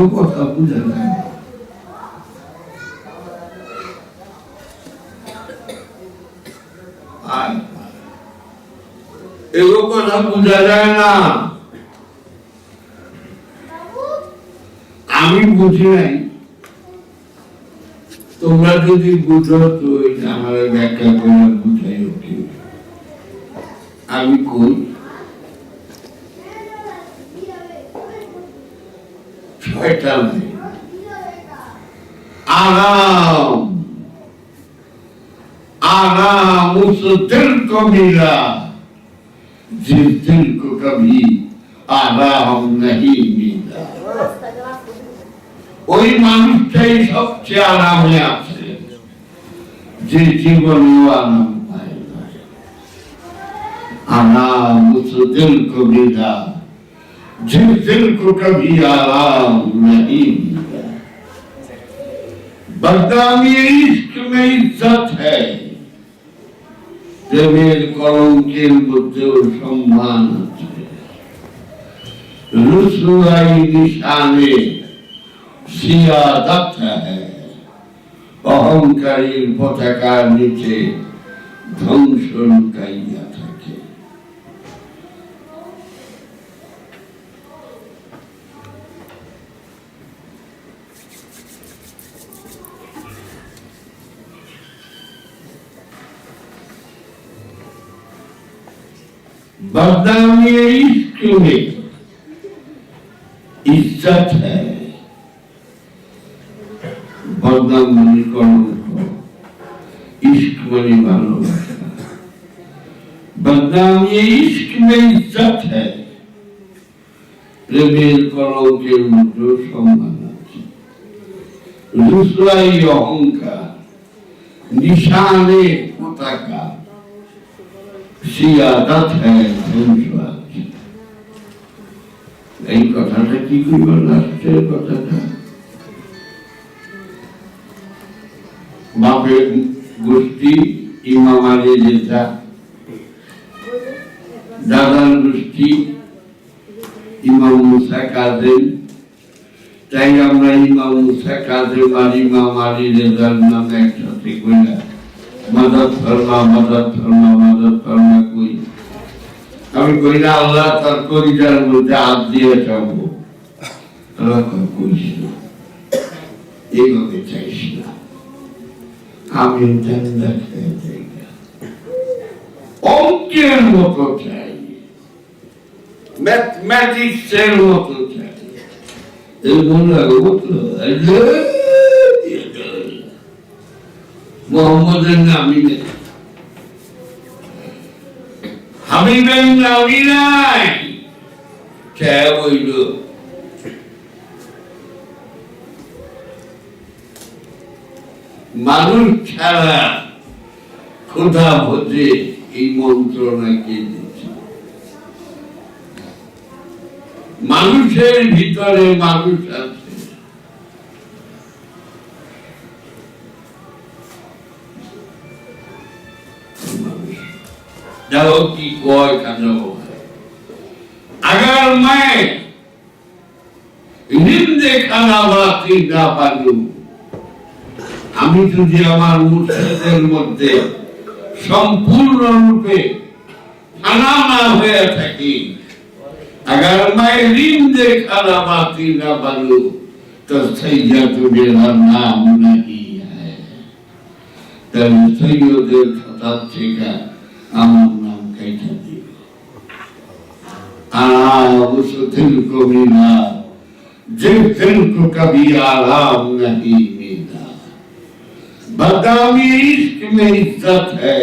এখন কথা বুঝে যায় না। আর এগুলো কথা বোঝা যায় না আমি বুঝি নাই তোমরা যদি বুঝো তো এটা আমার ব্যাখ্যা করে বুঝাই ওকে আমি কই ছয়টা নাই আরাম आराम उस दिल को मिला जिस दिल को कभी आराम नहीं मिला ওই মানুষটাই সবচেয়ে আরামে আছে যে জীবনেও আরাম পায় না आराम उस दिल को मिला जिस दिल को कभी आराम नहीं मिला बदनामी इश्क में इज्जत है প্রেমের কলঙ্কের মধ্যেও সম্মান আছে রসুয়াই নিশানে সিয়াদত হ্যায় অহংকারীর পতাকার নিচে ধ্বংস লুকাইয়া bo dał mnie ich człowiek. I zacznę. Bo dał mnie konuchą. I szkoli malowa. dał mnie ich i zacznę. Premier Kolonkiel mu duszą manacie. Zuzla i Jonka. Niszany আছে এই কথাটা কি করবে লাস্টের কথাটা? বাপের গোষ্ঠী ইমাম আলী যেটা দাদার গোষ্ঠী ইমাম মুসা কাজেম তাই আমরা ইমাম মুসা কাজেম আর ইমাম আলী রেজার নাম একসাথে কইলা মাদার ফরমা মাদার ফরমা মাদার ফরমা কই? আমি কই না আল্লাহ তার করিটার মধ্যে হাত দিয়ে যাব। আল্লাহ কয়, কইস না। এইভাবে চাইস না। আমি জান্নাত খেয়ে যাই না। অঙ্কের মতো চাই। ম্যাথমেটিক্সের মতো চাই। এই বললাম মতো মোহাম্মদের নামই নেই। হাবিবের নামই নাই কে বইল মানুষ ছাড়া এই দিচ্ছে মানুষের ভিতরে মানুষ আছে। দেখো কি কয় কাণ্ড আগার মায়ে নিন্দে খানা বাতি না পারলু আমি যদি আমার মুর্শিদের মধ্যে সম্পূর্ণরূপে খানা না হয়ে থাকি, আগার মায়ে নিন্দে খানা বাতি না পারলু তো সৈয়া তো মেরা নাম নাকি হ্যাঁ তাহলে সৈয়দের খাতা থেকে আমার बैठा उस दिन को जिस दिन को कभी आराम नहीं मिला बदामी इश्क में इज़्ज़त है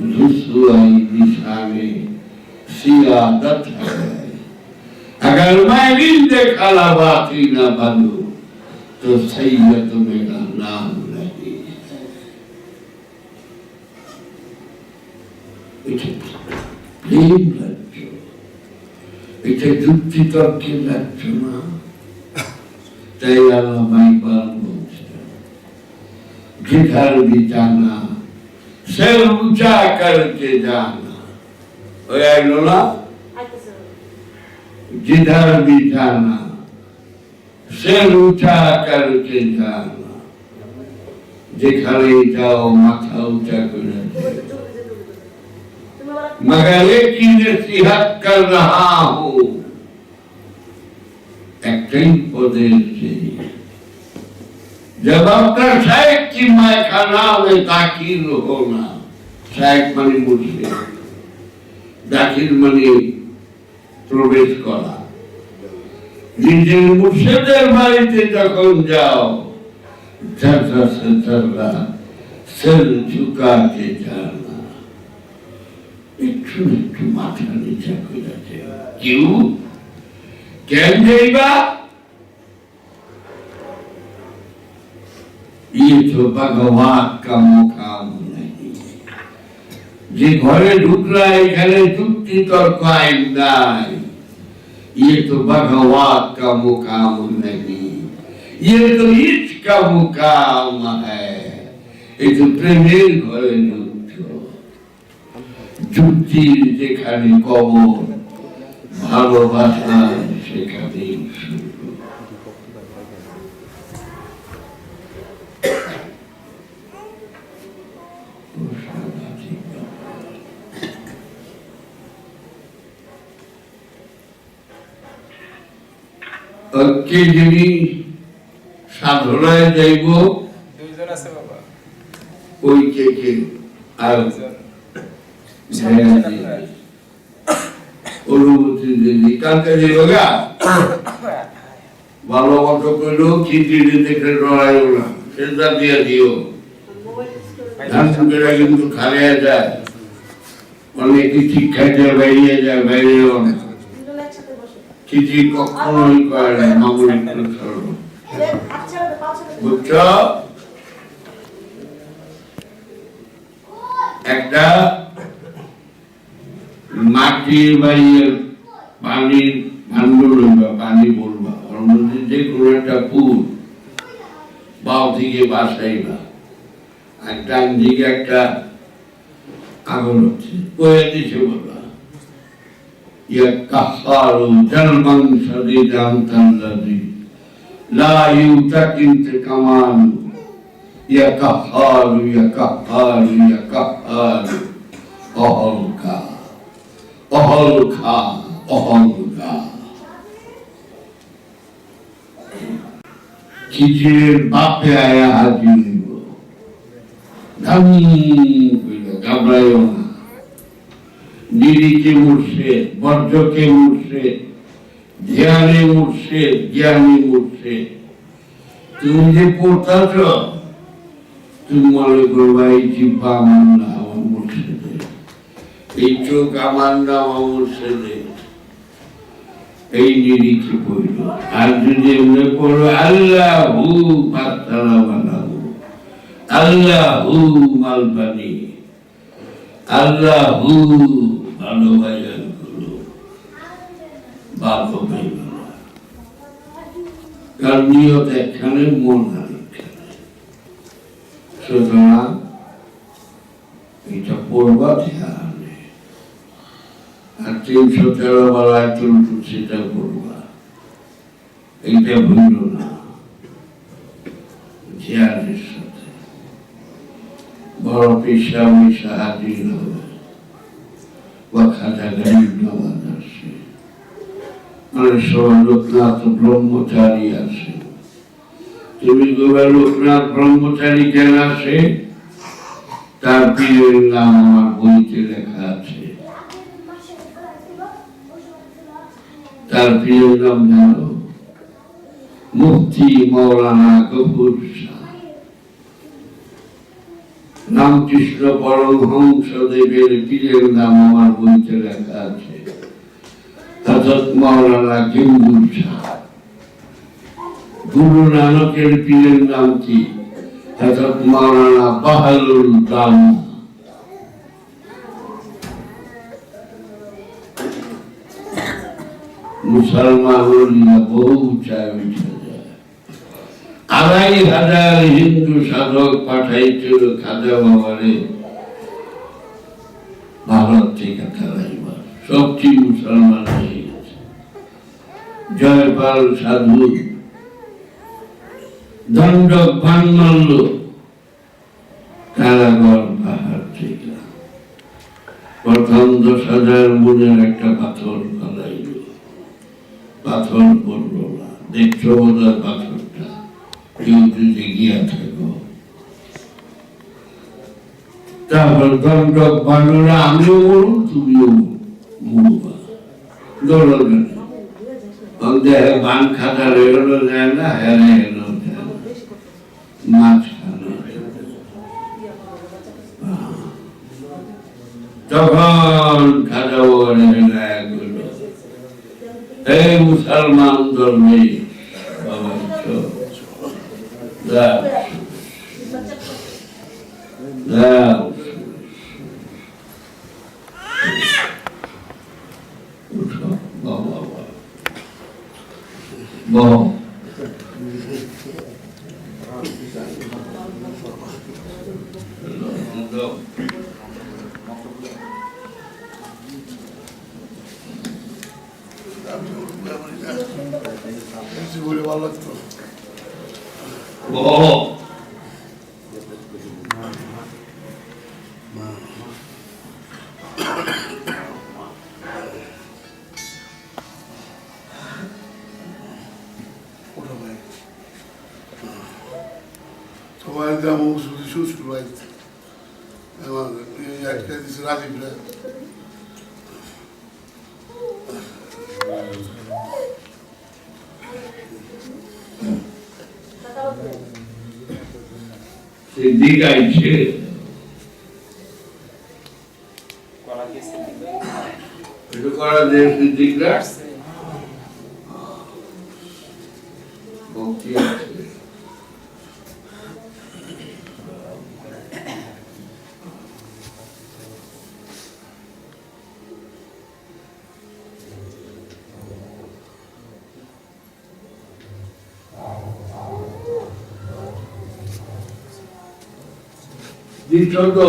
रुसवाई दिशा में सियादत है। अगर मैं देखा न बनू तो सैयद मेरा नाम प्रेम राज्य এটা যুক্তি তর্কের রাজ্য না তাই আল্লাহ বাইবার বলছেন গেধার বিটানা सिर ऊंचा करके जाना ওই আইলো না जिधर भी जाना सिर ऊंचा करके जाना যেখানে যাও মাথা উঁচা করে যাও। मगर एक ही नसीहत कर रहा हूं একটাই উপদেশ দিই। जब अपना शायद की मैं का नाम है दाखिल होना शायद মানে মুর্শিদ দাখিল মানে প্রবেশ করা নিজের মুর্শিদের বাড়িতে যখন যাও जरा से जरा सिर झुका के जाना একটু একটু মাথা নিচা করে দেওয়া কেউ কেন যাইবা ये तो भगवान का मुकाम नहीं যে ঘরে ঢুকলা এখানে যুক্তি তর্ক আইন নাই ये तो भगवान का मुकाम नहीं ये तो इसका मुकाम है এই তো প্রেমের ঘরে ঢুকছ যুক্তির যেখানে কবর ভালোবাসা সেখানে কে যিনি সাধনায় যাইব। ওই কে কে আর দুইজন সামনে আছেন আপনার। অনুমতি ভালো মতো করল খিচড়ি দেখে ডরাইও না সেটা দিয়ে দিও। কিন্তু খালিয়া যায়। অনেকে ঠিক খাইতে বাইরে যায় বাইরেও না। খিচড়ি কখনোই করে না মামুলি বুঝছ? একটা মাটির বাইয়ের পানির ভান্ডর হইবা, পানি বলবা ওর যে কোনো একটা পুর বাও থেকে বাসাইবা আর ডান দিকে একটা আগুন হচ্ছে, কয়ে দিছে বলবা ইয়া কাহারু জন্মং সদিদাম তান্দাদি লা ইউতাকিন্ত কামানু ইয়া কাহারু ইয়া কাহারু ইয়া কাহারু অহংকার অহংকার অহংকার খিচুড়ির বাপে আয়া হাজির কইল, ঘাবড়াইও না। নিরিকে মুর্শে বর্জকে মুর্শে ধ্যানে মুর্শে জ্ঞানী মুর্শে তুমি যে পড়তাছ, তুমি মনে করবা, এই জিব্বা আমার না আমার মুর্শিদের এই চোখ আমার নাম আমার ছেলে এই নিরিখে পড়ল। আর যদি এমনি পড়ল, আল্লাহ আল্লাহ মালবানি আল্লাহ হু ভালো করল বাপ কারণ নিয়ত একখানে, মন আরেকখানে সুতরাং এটা পড়বা ধ্যানে। তিনশো তেরো বেলায় তুলটু সেটা পড়বা এইটা ভুল না। ধ্যানের সাথে। বড় পেশা হাজির হবে। বা খাতা গাড়ি নামাজ আসে লোকনাথ ব্রহ্মচারী আসে তুমি গোবা লোকনাথ ব্রহ্মচারী কেন আসে? তার পীরের নাম আমার বইতে লেখা আছে তার পীরের নাম জানো মুফতি মৌলানা শাহ। রামকৃষ্ণ পরমহংস দেবের পীরের নাম আমার বইতে লেখা আছে। হজরত মাওলানা গেঙ্গুর শাহ। গুরু নানকের পীরের নাম কি? হজরত মাওলানা বাহালুল দাম মুসলমান উঠে আড়াই হাজার হিন্দু সাধক পাঠাইছিল খাজা বাবারে। ভারত থেকে সবচেয়ে মুসলমান হয়ে গেছে। জয়পাল সাধু। দণ্ড মারল। কারাগর পাহাড় থেকে। প্রথম দশ হাজার মনের একটা পাথর। পাথর পড়ল না, দেখছ বোধ পাথরটা? কেউ যদি গিয়া থাকো। তারপর দণ্ড বানরা, আমিও মরুন তুমিও মরবা। দৌড়বে দেহে বান খাতা রেলো যায় না হেরে হেলো যায় না। মাঝখানে। তখন ওখানে হেলায় গেল এই মুসলমান ধর্মে বাবা চল সবাই যেমন শুধু শ্বশুর ভাই আমার এই একটা দিচ্ছে রাজীব রায় সিদ্দিক আইছে কলা গেছে এটা করা যে সিদ্দিকরা আসছে ভক্তি দিচ্ছ তো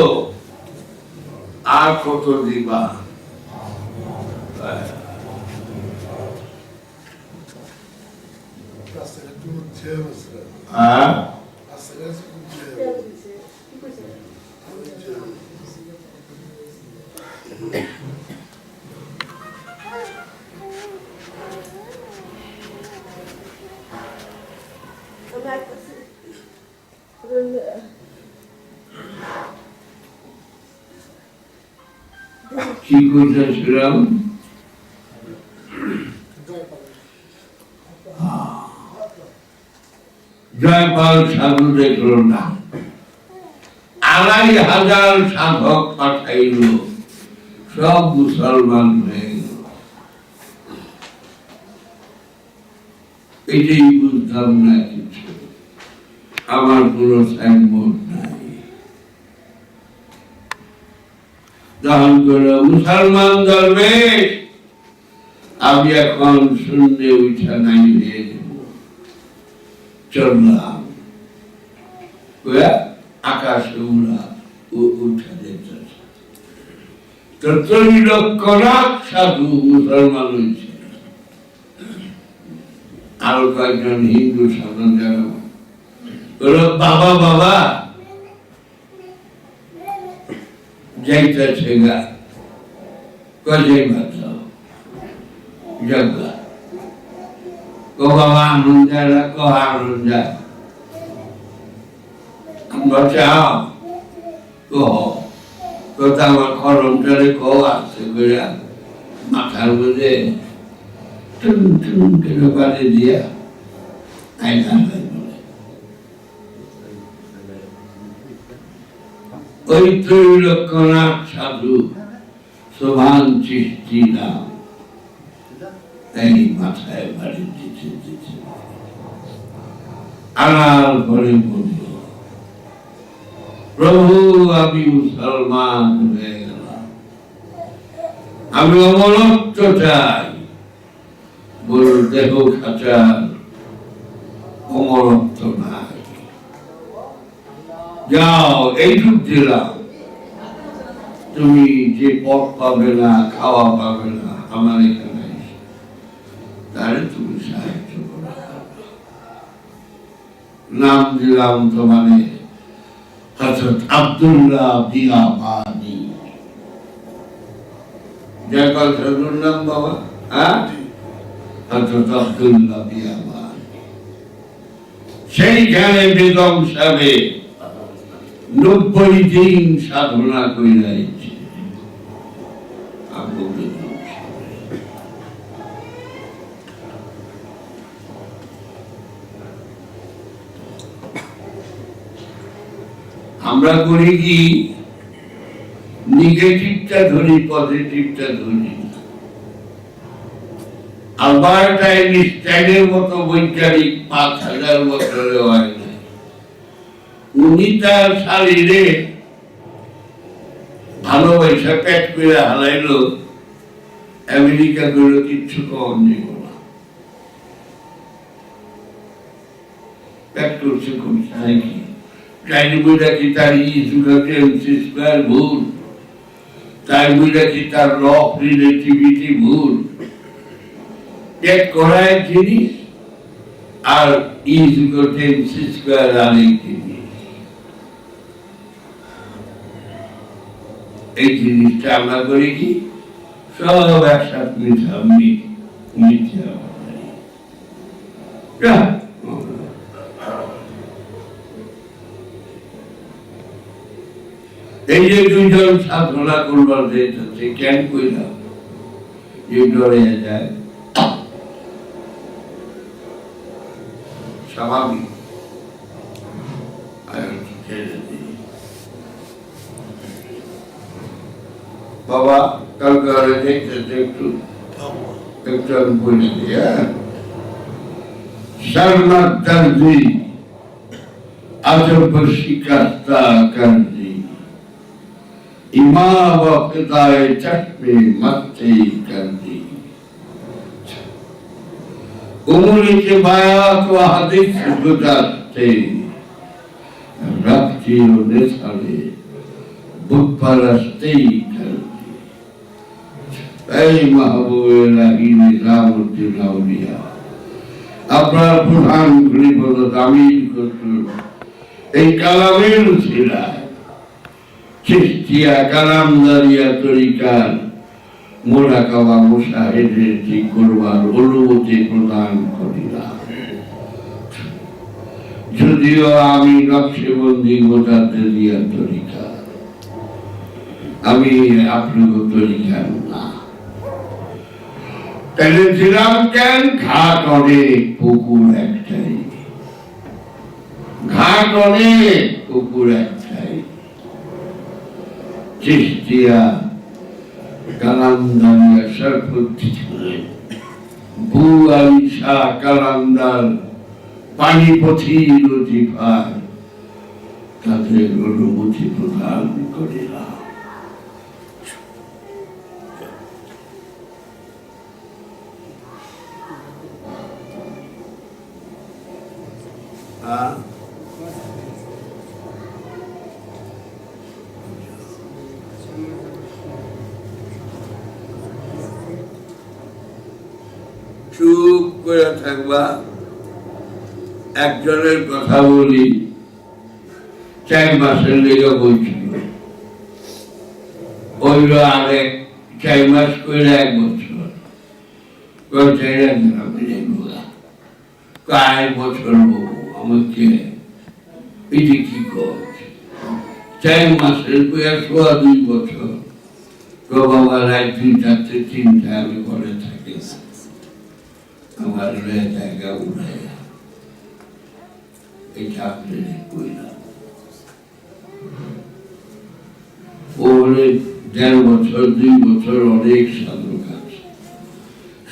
আর কত দিবা রাস্তাঘাট কোনো জ্যাম আছে হ্যাঁ জয়পাল সাধু দেখল না আড়াই হাজার সাধক পাঠাইল। সব মুসলমান হয়ে গেল। এটাই বুঝতাম না কিছু। আমার কোনো সাইনবোর্ড নাই। দহন করে মুসলমান ধর্মে আমি এখন শূন্যে উঠা নাই চললাম। আকাশে উড়া উঠা লক্ষ লাখ সাধু মুসলমান হয়েছে। আরও কয়েকজন হিন্দু সাধন যারা বাবা বাবা। যাইতেছে গা কজাই বাঁচাও জগা কো বাবা আনন্দ ক আনন্দ বাঁচাও কহ কথা আমার খরমটারে কহ আসছে বেড়া মাথার মধ্যে টুন টুন দিয়া। সাধু সোভান সৃষ্টি মাথায় বাড়ি দিতে দিতে। বলল, প্রভু, আমি মুসলমান হয়ে গেলাম। আমি অমরত্ব চাই। বল দেহ খাচার অমরত্ব নাই। যাও এইটুক দিলাম তুমি যে পথ পাবে না, খাওয়া পাবে না, আমার এখানে তাহলে তুমি সাহায্য করো। নাম দিলাম তোমারে হজরত আব্দুল্লাহ বিয়ামানি যার কথা নাম বাবা হ্যাঁ? হজরত আব্দুল্লাহ বিয়ামানি সেইখানে বেগম সাহেব নব্বই দিন সাধনা সাহেব। আমরা করি কি নেগেটিভটা ধরি, পজিটিভটা ধরি। আলবার্ট আইনস্টাইনের মতো বৈজ্ঞানিক পাঁচ হাজার বছরে হয় উনি তার ভালোবাসা পেট করে হারাইলো, আমেরিকা গুলো, কিচ্ছু না পেট করছে চাইনি বইটা কি তার ভুল? তাই বইটা কি তার রিলেটিভিটি ভুল? করা এক জিনিস আর ইজুকাতে স্কোয়ার আরেক জিনিস। এই জিনিসটা আমরা করি কি? সব মিথ্যা এই যে দুইজন সাধনা করবার যেতেছে কেন কইলাম যে ডরে যায়। স্বাভাবিক। বাবা, কালকে আরে দেখতে একটু একটু আমি বলি হ্যাঁ? সারনাথ গান্ধী আজব শিকাস্তা গান্ধী। ইমাম ফিদায় চাকরি মাত্রে গান্ধী। উমরিকে রাত্রি বুধবার এই মাহবুবে নাকি নিজামুদ্দিন আপনার প্রধান এই কালামের তরিকার মুসাহেদের ঠিক করবার অনুমতি প্রদান করিলাম। যদিও আমি নকশেবন্দি দিয়া তরিকা, আমি আপনাকে তরিকার না। তাহলে ছিলাম কেন ঘাট অনেক পুকুর একটাই। ঘাট অনেক পুকুর একটাই। চিস্তিয়া কালান্দারিয়া আলী শাহ কালান্দার পানিপথি লতিফার তাদের অনুমতি প্রদান করিলাম আহ চুপ করে থাকবা একজনের কথা বলি চার মাসের লেগে বলছিল ওইগুলো আরেক চার মাস করে এক বছর। কয় বছর বউ আমাকে এটি কি করছে চার মাসের কয়া সোয়া দুই বছর। তো বাবা, রাত দুই চারটে তিনটা আমি ঘরে থাকি। আমার জায়গা উঠে এই চাকরি কইলাম ও বলে দেড় বছর, দুই বছর অনেক সাধক আছে।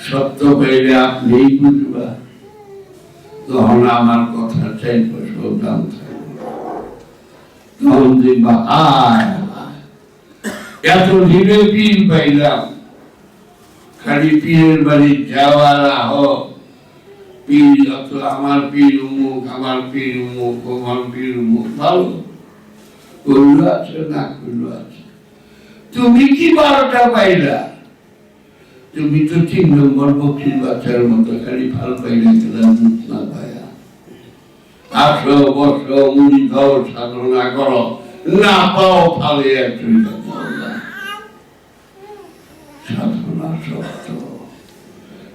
সত্য পাইলে আপনিই বুঝবা। তখন আমার কথা চাই বছর তখন দেখবা, আয়। এত ধীরে পীর পাইলাম। খালি পীরের বাড়ি যাওয়ার আহ পীর অত আমার পীর উমুক আমার পীর উমুক আমার পীর উমুক ভালো। করল আছে, না করল আছে। তুমি কি বারোটা পাইলা? তুমি তো তিন নম্বর বকরির বাচ্চার মতো খালি ফাল পাইলে দুধ না পায়া আসো, বসো, মুড়ি খাও সাধনা করো। না পাও ফালে একটু সাধনা সত্য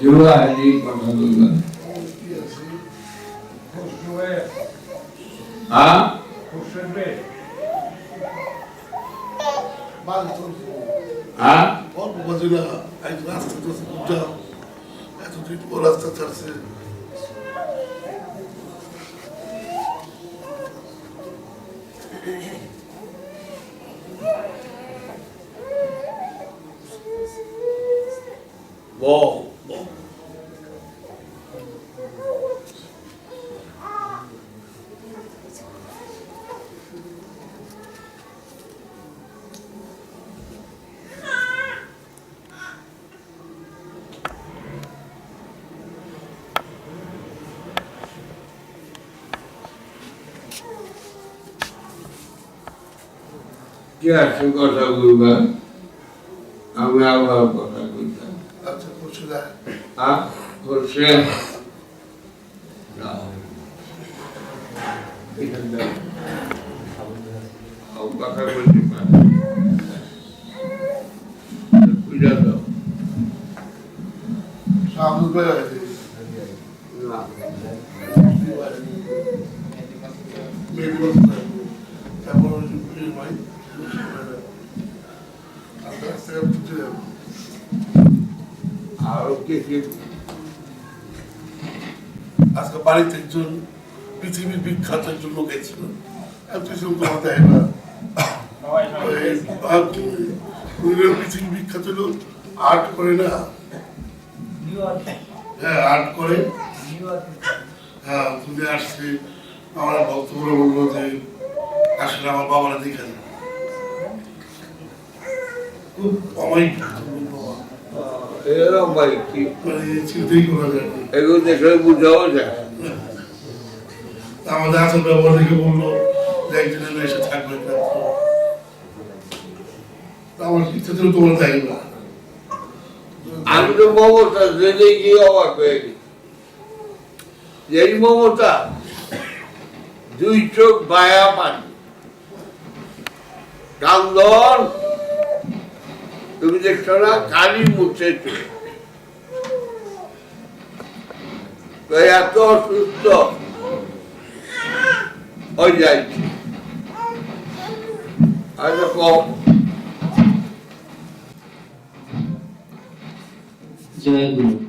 কেউ আইনি কথা কইবার কি আছে বাল চলছে অল্প বাজে না আজ রাস্তা ছাড়ছে বউ কি আছে কথা কইবা আমি আবার কথা কইতাম আচ্ছা হ্যাঁ কথা বলতে পারে। দাও। সামনে কে আজকে বাড়িতে একজন পৃথিবীর বিখ্যাত একজন লোক এসেছিল। পৃথিবীর বিখ্যাত লোক। আর্ট করে না? হ্যাঁ আর্ট করে। হ্যাঁ তুমি আসছে আমার ভক্তগুলো বলল যে আসলে আমার বাবারা দেখে খুব অমায়িক বাবা। এরকম কি? চিন্তাই করা যায় এগুলো দেখলে বুঝাও যায়। আমাদের আসল ব্যবহার দেখে বলল যে একদিনের এসে থাকবে আমার ইচ্ছা ছিল তোমার দেয় না। আমি তো মমতা জেনে গিয়ে অবাক হয়ে গেছি। এই মমতা দুই চোখ বায়া পানি। কান্দন তুমি দেখছ না কালি মুছে চোখ তো এত অসুস্থ। হয়ে যাইছে। আচ্ছা কম জয় গুরু।